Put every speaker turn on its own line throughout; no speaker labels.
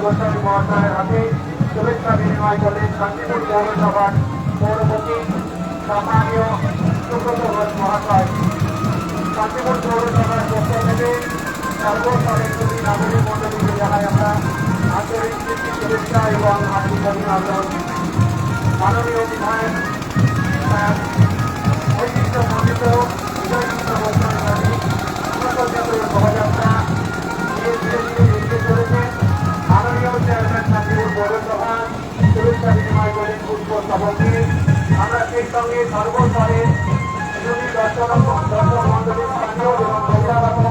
গোস্বামী মহাশয়ের হাতে শুভেচ্ছা বিনিময় করলেন শান্তিপুর পৌরসভার পৌরপতি সম্মানীয় সুব্রত ঘোষ মহাশয় শান্তিপুর পৌরসভার পক্ষ থেকে সর্বস্তরের প্রতি নাগরিক মন্ডলীকে জানাই আমরা আন্তরিক শুভেচ্ছা এবং হার্দিক অভিনন্দন মাননীয় বিধায়ক আহ, ঐতিহ্য মণ্ডিত বিজয় কৃষ্ণ গোস্বামী উন্নতজাতের শোভাযাত্রা ধীরে ধীরে ধীরে এগিয়ে চলেছে মাননীয় চেয়ারম্যান শান্তিপুর আমরা সেই সঙ্গে সর্বস্তরে দর্শক দর্শক মন্ডলী স্থানীয় এবং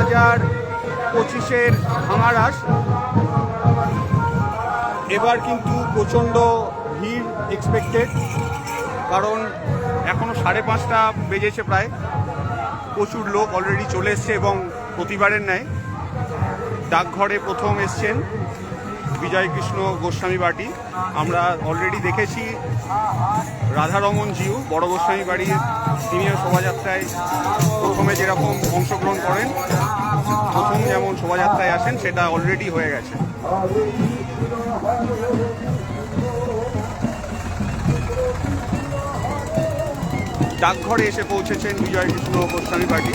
হাজার পঁচিশের ভাঙারাস এবার কিন্তু প্রচণ্ড ভিড় এক্সপেক্টেড কারণ এখনও সাড়ে পাঁচটা বেজেছে প্রায়। প্রচুর লোক অলরেডি চলে এসছে এবং প্রতিবারের ন্যায়। ডাকঘরে প্রথম এসছেন বিজয় কৃষ্ণ গোস্বামী বাটি। আমরা অলরেডি দেখেছি রাধারমন জিউ বড় গোস্বামী বাড়ির তিনিও শোভাযাত্রায় প্রথমে যেরকম অংশগ্রহণ করেন, প্রথম যেমন শোভাযাত্রায় আসেন, সেটা অলরেডি হয়ে গেছে। ডাকঘরে এসে পৌঁছেছেন বিজয় কৃষ্ণ গোস্বামী বাড়ি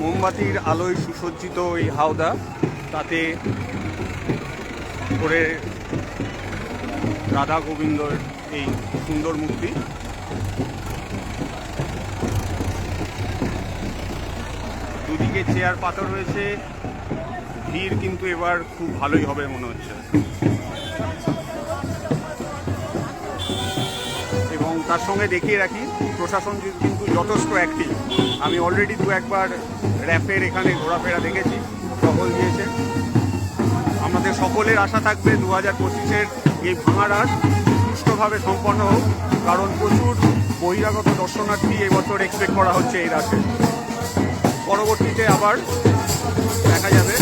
মোমবাতির আলোয় সুসজ্জিত এই হাওদা, তাতে করে রাধা গোবিন্দর এই সুন্দর মূর্তি। দুদিকে চেয়ার পাতা রয়েছে। ভিড় কিন্তু এবার খুব ভালোই হবে মনে হচ্ছে। এবং তার সঙ্গে দেখিয়ে রাখি, প্রশাসন কিন্তু যথেষ্ট অ্যাক্টিভ আমি অলরেডি দু একবার র্যাপের এখানে ঘোরাফেরা দেখেছি, সফল দিয়েছে আমাদের সকলের আশা থাকবে দু হাজার পঁচিশের এই ভাঙা রাস সুষ্ঠুভাবে সম্পন্ন হোক, কারণ প্রচুর বহিরাগত দর্শনার্থী এবছর এক্সপেক্ট করা হচ্ছে এই রাসে পরবর্তীতে আবার দেখা যাবে।